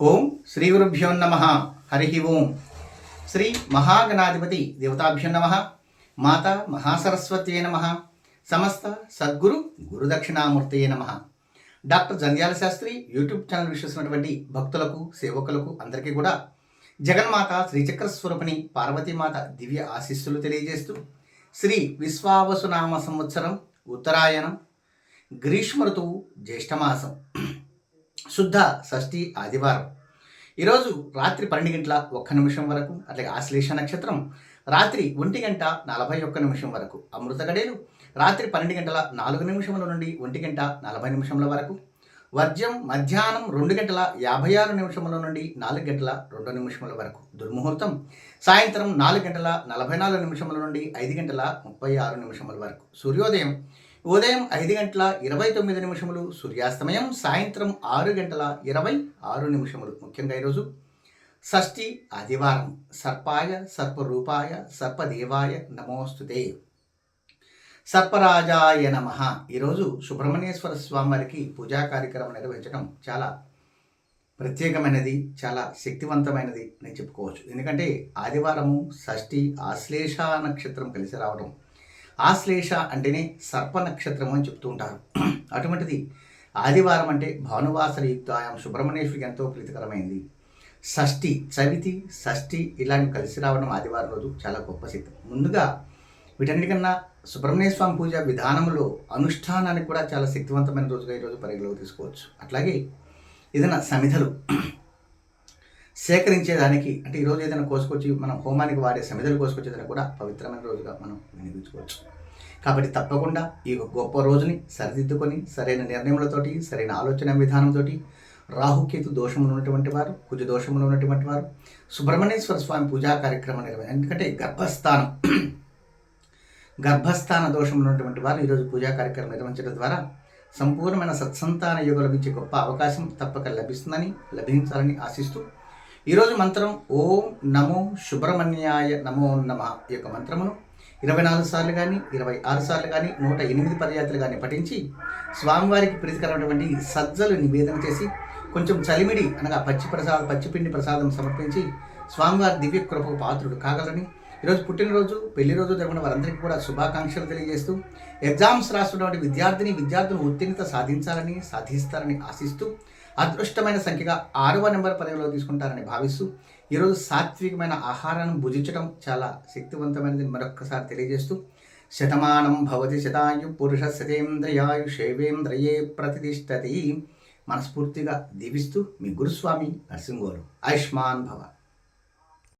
ఓం శ్రీ గురుభ్యో నమ. హరి ఓం. శ్రీ మహాగణాధిపతి దేవతాభ్యో నమ. మాత మహాసరస్వత్యే నమ. సమస్త సద్గురు గురుదక్షిణామూర్తయే నమ. Doctor Jandhyala Sastri YouTube channel వీక్షిస్తున్నటువంటి భక్తులకు సేవకులకు అందరికీ కూడా జగన్మాత శ్రీచక్ర స్వరూపిణి పార్వతీమాత దివ్య ఆశీస్సులు తెలియజేస్తూ శ్రీ విశ్వావసునామ సంవత్సరం ఉత్తరాయణం గ్రీష్మ ఋతువు జ్యేష్ఠమాసం శుద్ధ షష్ఠి ఆదివారం. ఈరోజు రాత్రి పన్నెండు గంటల ఒక్క నిమిషం వరకు అట్లాగే ఆశ్లేష నక్షత్రం రాత్రి ఒంటి గంట నలభై ఒక్క నిమిషం వరకు అమృత గడేలు రాత్రి పన్నెండు గంటల నాలుగు నిమిషముల నుండి ఒంటి గంట నలభై నిమిషముల వరకు వర్జ్యం మధ్యాహ్నం రెండు గంటల యాభై ఆరు నిమిషముల నుండి నాలుగు గంటల రెండు నిమిషముల వరకు దుర్ముహూర్తం సాయంత్రం నాలుగు గంటల నలభై నాలుగు నిమిషముల నుండి ఐదు గంటల ముప్పై ఆరు నిమిషముల వరకు సూర్యోదయం ఉదయం ఐదు గంటల ఇరవై తొమ్మిది నిమిషములు సూర్యాస్తమయం సాయంత్రం ఆరు గంటల ఇరవై ఆరు నిమిషములు. ముఖ్యంగా ఈరోజు షష్ఠి ఆదివారం. సర్పాయ సర్పరూపాయ సర్పదేవాయ నమోస్తుతే. సర్పరాజాయ నమ. ఈరోజు సుబ్రహ్మణ్యేశ్వర స్వామి వారికి పూజా కార్యక్రమం నిర్వహించడం చాలా ప్రత్యేకమైనది చాలా శక్తివంతమైనది అని చెప్పుకోవచ్చు. ఎందుకంటే ఆదివారము షష్ఠి ఆశ్లేష నక్షత్రం కలిసి రావడం ఆశ్లేష అంటేనే సర్ప నక్షత్రం అని చెప్తూ ఉంటారు. అటువంటిది ఆదివారం అంటే భానువాసర యుక్తాయం సుబ్రహ్మణ్యేశ్వరికి ఎంతో ప్రీతికరమైంది. షష్ఠి చవితి షష్ఠి ఇలాంటివి కలిసి రావడం ఆదివారం రోజు చాలా గొప్ప సిద్ధం. ముందుగా వీటన్నిటికన్నా సుబ్రహ్మణ్య స్వామి పూజ విధానంలో అనుష్ఠానానికి కూడా చాలా శక్తివంతమైన రోజుగా ఈరోజు పరిగణలోకి తీసుకోవచ్చు. అట్లాగే ఏదైనా సమిధలు సేకరించేదానికి అంటే ఈరోజు ఏదైనా కోసుకొచ్చి మనం హోమానికి వాడే సమిధలు కోసుకొచ్చేదానికి కూడా పవిత్రమైన రోజుగా మనం వినియోగించుకోవచ్చు. కాబట్టి తప్పకుండా ఈ గొప్ప రోజుని సరిదిద్దుకొని సరైన నిర్ణయములతోటి సరైన ఆలోచన విధానంతోటి రాహుకేతు దోషములు ఉన్నటువంటి వారు కుజ దోషములు ఉన్నటువంటి వారు సుబ్రహ్మణ్యేశ్వర స్వామి పూజా కార్యక్రమం నిర్వహణ ఎందుకంటే గర్భస్థానం గర్భస్థాన దోషములు ఉన్నటువంటి వారు ఈరోజు పూజా కార్యక్రమం నిర్వహించడం ద్వారా సంపూర్ణమైన సత్సంతాన యోగం లభించే గొప్ప అవకాశం తప్పక లభిస్తుందని లభించాలని ఆశిస్తూ ఈరోజు మంత్రం ఓం నమో సుబ్రహ్మణ్యాయ నమో నమ ఈ యొక్క మంత్రమును ఇరవై నాలుగు సార్లు కానీ ఇరవై ఆరు సార్లు కానీ నూట ఎనిమిది పర్యాతలు కానీ పఠించి స్వామివారికి ప్రీతికరమైనటువంటి సజ్జలు నివేదన చేసి కొంచెం చలిమిడి అనగా పచ్చి ప్రసాద పచ్చిపిండి ప్రసాదం సమర్పించి స్వామివారి దివ్య కృపకు పాత్రుడు కాగలని ఈరోజు పుట్టినరోజు పెళ్ళి రోజు జరిగిన వారందరికీ కూడా శుభాకాంక్షలు తెలియజేస్తూ ఎగ్జామ్స్ రాస్తున్నటువంటి విద్యార్థిని విద్యార్థులు ఉత్తీర్ణత సాధించాలని సాధిస్తారని ఆశిస్తూ అదృష్టమైన సంఖ్యగా ఆరవ నెంబర్ పదవిలో తీసుకుంటారని భావిస్తూ ఈరోజు సాత్వికమైన ఆహారాన్ని భుజించడం చాలా శక్తివంతమైనది మరొక్కసారి తెలియజేస్తూ శతమానం భవతి శతాయు పురుష శతేంద్రయాయు శైవేంద్రయే ప్రతిష్టతి మనస్ఫూర్తిగా దీవిస్తూ మీ గురుస్వామి నరసింహోరు ఆయుష్మాన్ భవ.